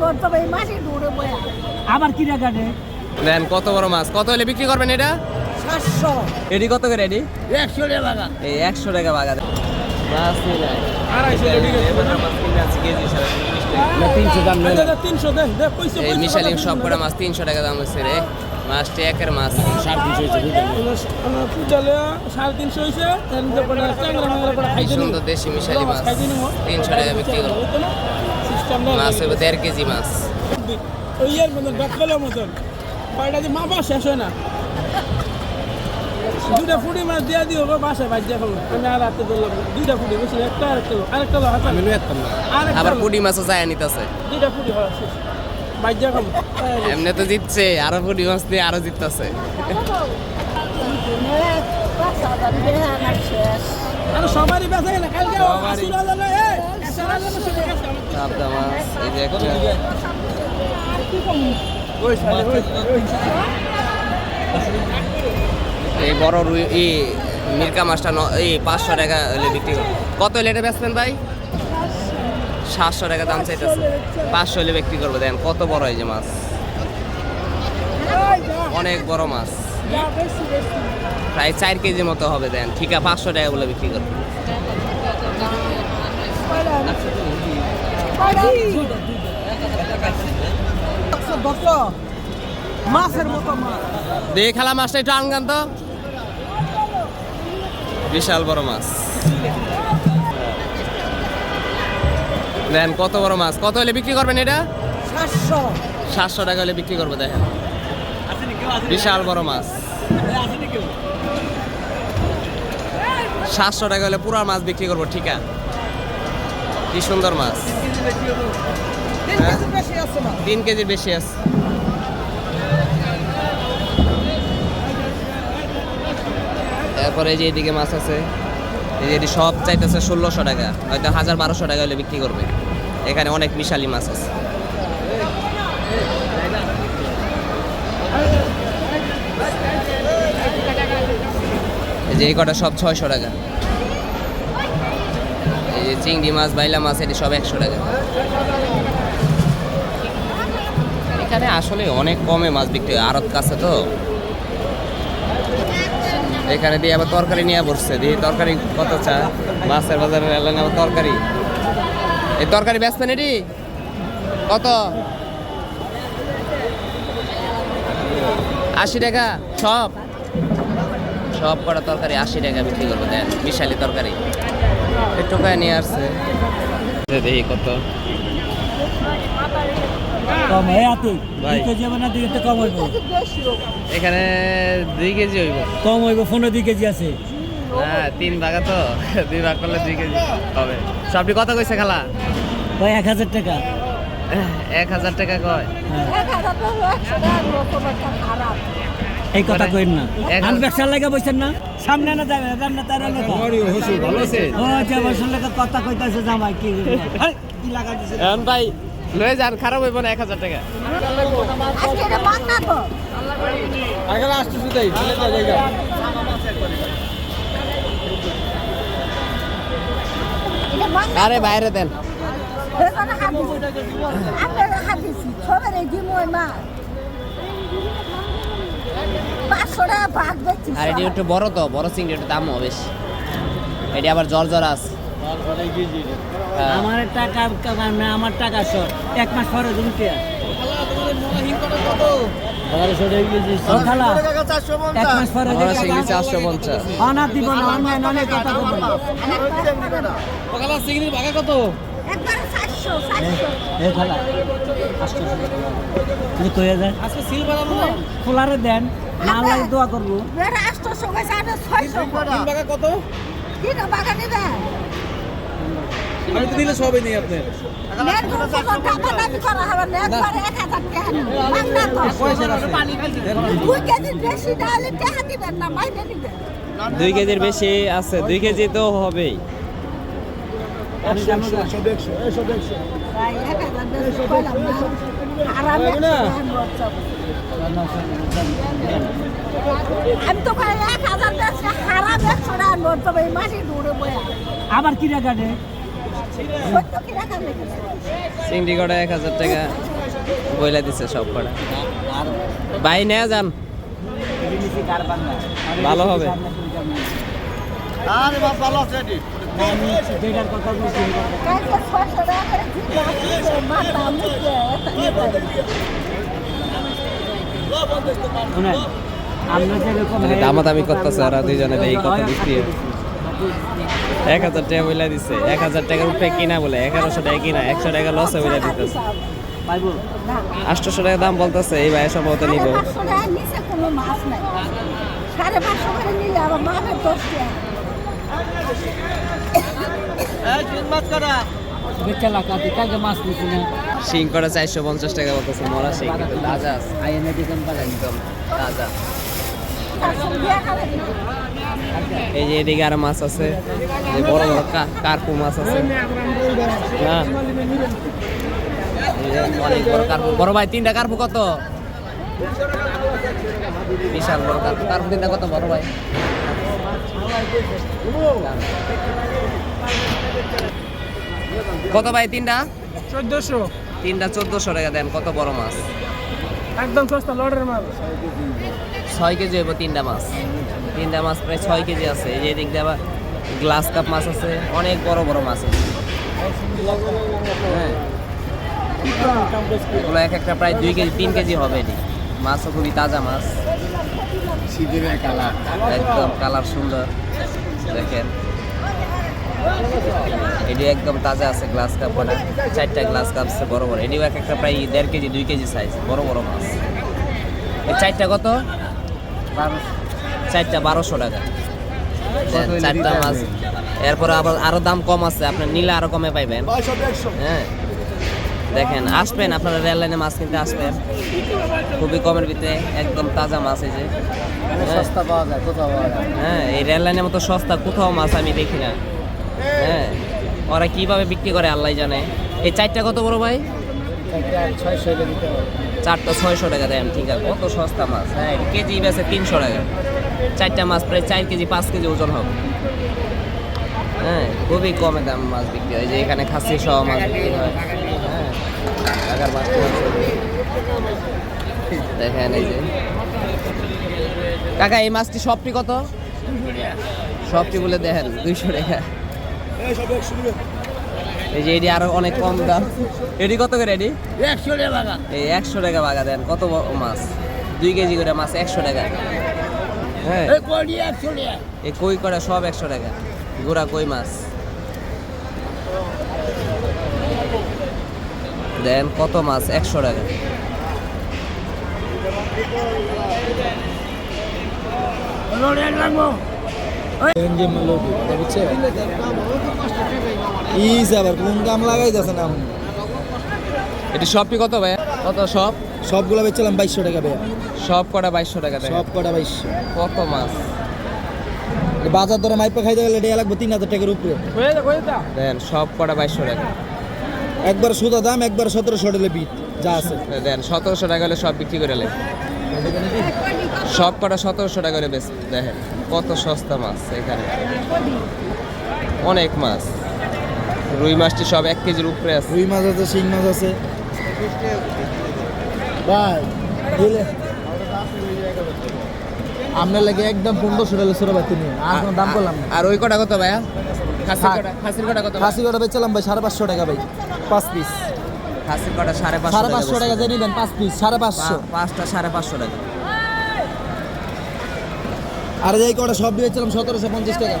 আনব তবে এই মাসে দূরে বয়া আবার কি কাটে দেন কত বড় মাছ? কত হলে বিক্রি করবেন এটা? সাতশো। এডি কত করে এডি একশো টাকা এই একশো টাকা বাগা মাছ নিয়ে নাই আড়াইশো মাছ কিনে কেজি তিনশো এই মিশালিং সব মাছ টাকা দাম হচ্ছে রে। মাছটি একের মাছ। সাড়ে তিনশো হয়েছে। সুন্দর দেশি মিশালি মাছ তিনশো টাকা বিক্রি করব। মাছ হবে দেড় কেজি মাছ। ওই ইয়ের মতন মতন। দিয়ে মাপা শেষ হয় না। দুটা ফুটি মাছ দিয়ে দিও গো বাসায় খাব। আমি আর রাতে ধরলাম দুইটা ফুটি বুঝছি একটা আরেকটা লো আরেকটা লো হাতে। আমি নিতাম না। আরেকটা আবার। পুটি মাছও যায় নিতেছে দুইটা ফুটি হয় দিয়ে এমনি তো জিতছে আরও পুটি মাছ দিয়ে আরও জিততেছে। আরে সবারই বেঁচে গেলে কালকে এই বড় রুই, এই মির্কা মাছটা এই পাঁচশো টাকা হলে বিক্রি করব কত হলে এটা বেচবেন ভাই? সাতশো টাকা দাম চাইতেছে। পাঁচশো হলে বিক্রি করব, দেন কত বড় এই যে মাছ? অনেক বড় মাছ। প্রায় চার কেজি মতো হবে, দেন। ঠিক আছে, পাঁচশো টাকা বলে বিক্রি করব। মাছের মাছটা একটু আনগান তো। বিশাল বড় মাছ। দেন কত বড় মাছ? কত হলে বিক্রি করবেন এটা? সাতশো সাতশো টাকা হলে বিক্রি করব, দেখেন। বিশাল বড় মাছ। সাতশো টাকা হলে পুরা মাছ বিক্রি করব, ঠিক কি সুন্দর মাছ? হ্যাঁ? তিন কেজির বেশি আছে। তারপরে যে এদিকে মাছ আছে। এটি সব চাইতেছে ষোলোশো টাকা। হয়তো হাজার বারোশো টাকা হলে বিক্রি করবে। এখানে অনেক মিশালি মাছ আছে। এই যে এই কটা সব ছয়শো টাকা। যে চিংড়ি মাছ, বাইলা মাছ, এটি সব একশো টাকা। এখানে আসলে অনেক কমে মাছ বিক্রি হয়। আড়ত কাছে তো। এখানে দিয়ে আবার তরকারি নিয়ে বসছে। দিয়ে তরকারি কত চা? মাছের বাজারে এলেন আবার তরকারি। এই তরকারি বেচবেন এটি? কত? আশি টাকা? সব? সব কটা তরকারি আশি টাকা বিক্রি করব দেন বিশালি তরকারি। একটু কায় নিয়ে আসছে। দেখি কত। এখানে দুই কেজি হইব। কম হইব পনেরো দুই কেজি আছে। হ্যাঁ তিন ভাগা তো দুই ভাগ করলে দুই কেজি হবে। সবটি কত কইছে খালা? ওই এক হাজার টাকা। এক হাজার টাকা কয়? এই কথা মানে কইন না। আমি ব্যবসার লাগে বসেন না? সামনে না যাবে রান্না তার তো। ভালো আছে ও যে বসের লাগে কথা কইতাছে জামাই কি কি লাগা দিছে? এখন ভাই লয়ে যান খারাপ হইব না এক হাজার টাকা। আজকে এটা বাংলা তো। আগে দাও জায়গা। আরে বাইরে দেন। এই দিমই মা পাঁচশো টাকা ভাগ দিচ্ছি আর এটি একটু বড় তো বড় চিংড়ি একটু দাম হবে বেশি। এটি আবার জল জল আছে। আমার টাকা কামাই না আমার টাকা শর্ট এক মাস পরে তুমি কে? ও খোলারে দেন না লাগে দোয়া করব। কত? আমি তো দিলে সবই নেই আপনার। দুই কেজির বেশি আছে দুই কেজি তো হবেই। আমি জানো না ভাই এক হাজার বেশি কইলাম না আরামে আমি তো এক হাজার হারাম একশো টাকা নোট তবে মাসে দৌড়ে বয়া আবার কি চিংড়ি কটা এক হাজার টাকা বইলা দিছে সব কটা ভাই নেয়া যান। ভালো হবে। কালকে ছয়শো টাকা নিয়ে শুনেন আমরা যেরকম দামাদামি করতেছে ওরা দুইজনে এই কত বিক্রি এক হাজার টাকা বইলা দিছে এক হাজার টাকার উপরে কিনা বলে এগারোশো টাকা কিনা একশো টাকা লসে বইলা দিতেছে। আটশোশো টাকা দাম বলতেছে এই ভাই সম্ভবত নিব। পাঁচশো টাকার নিচে কোনো মাছ নাই সাড়ে পাঁচশো করে নিলে আবার মাছের দশ টাকা। শিং করা চারশো পঞ্চাশ টাকা শিং একদম। এই যে এদিকে আর মাছ আছে যে বড় কার্পু মাছ আছে। অনেক বড় কার্পু। বড় ভাই, তিনটা কার্পু কত? বিশাল বড় কার্পু। কার্পু তিনটা কত বড় ভাই? কত ভাই তিনটা? চোদ্দশো। তিনটা চোদ্দশো টাকা দেন কত বড় মাছ? একদম সস্তা লড়ের মাছ। ছয় কেজি হইব তিনটা মাছ। তিনটা মাছ প্রায় ছয় কেজি আছে। এই যে দিক দিয়ে আবার গ্লাস কাপ মাছ আছে। অনেক বড় বড় মাছ আছে। হ্যাঁ। এগুলো এক একটা প্রায় দুই কেজি তিন কেজি হবে এটি। মাছও খুবই তাজা মাছ। একদম কালার সুন্দর। দেখেন। এটি একদম তাজা আছে গ্লাস কাপ কটা। চারটা গ্লাস কাপ আছে বড় বড়। এটিও এক একটা প্রায় দেড় কেজি দুই কেজি সাইজ বড় বড় মাছ। এই চারটা কত? চারটা বারোশো টাকা। চারটা মাছ। এরপরে আবার আরও দাম কম আছে আপনার নিলে আরও কমে পাইবেন। হ্যাঁ। দেখেন আসবেন আপনারা রেল লাইনে মাছ কিনতে আসবেন। খুবই কমের ভিতরে একদম তাজা মাছ এই যে। সস্তা পাওয়া যায় কোথাও হ্যাঁ এই রেল লাইনের মতো সস্তা কোথাও মাছ আমি দেখি না। হ্যাঁ ওরা কীভাবে বিক্রি করে আল্লাহ জানে। এই চারটা কত বড় ভাই? চারটা ছয়শো টাকা দেন ঠিক আছে। কত সস্তা মাছ? হ্যাঁ কেজি বেছে তিনশো টাকা। চারটা মাছ প্রায় চার কেজি পাঁচ কেজি ওজন হবে। হ্যাঁ খুবই কমে দাম মাছ বিক্রি হয়। যে এখানে খাসি সহ মাছ বিক্রি হ্যাঁ। ঢাকার দেখেন এই যে। কাকা এই মাছটি সবটি কত? সবটি বলে দেখেন দুইশো টাকা। এই যে এটি আরও অনেক কম দাম। এটি কত করে এটি? একশো টাকা এই একশো টাকা বাগা দেন কত বড় মাছ? দুই কেজি করে মাছ একশো টাকা। হ্যাঁ। এই কই করে সব একশো টাকা। গুড়া কই মাছ? দেন কত মাছ? একশো টাকা। এটি সবটি কত ভাই কত সব? সবগুলো বেচছিলাম বাইশশো টাকা সব কটা বাইশশো টাকা সব কটা বাইশশো। কত মাছ? বাজার দরে মাইপা খাইতে গেলে লাগবে তিন হাজার টাকার উপরে। দেন সব কটা বাইশশো টাকা। একবার সুদা দাম একবার সতেরোশো টাকা বিট যা আছে। দেন সতেরোশো টাকা হলে সব বিক্রি করে নেন সব কটা সতেরোশো টাকা করে বেশ দেখেন কত সস্তা মাছ এখানে। অনেক মাছ। রুই মাছটি সব এক কেজির উপরে আছে। রুই মাছ আছে শিং মাছ আছে। ভাই আপনার লাগে একদম পনেরোশো টাকা ছোটো বাতি নিয়ে আর দাম করলাম আর ওই কটা কত ভাইয়া? খাসির কটা বেচলাম ভাই সাড়ে পাঁচশো টাকা ভাই। পাঁচ পিস খাসির কটা সাড়ে পাঁচশো সাড়ে পাঁচশো টাকা যে নেবেন পাঁচ পিস সাড়ে পাঁচশো। পাঁচটা সাড়ে পাঁচশো টাকা। আর এই কটা সব দিয়েছিলাম সতেরোশো পঞ্চাশ টাকা।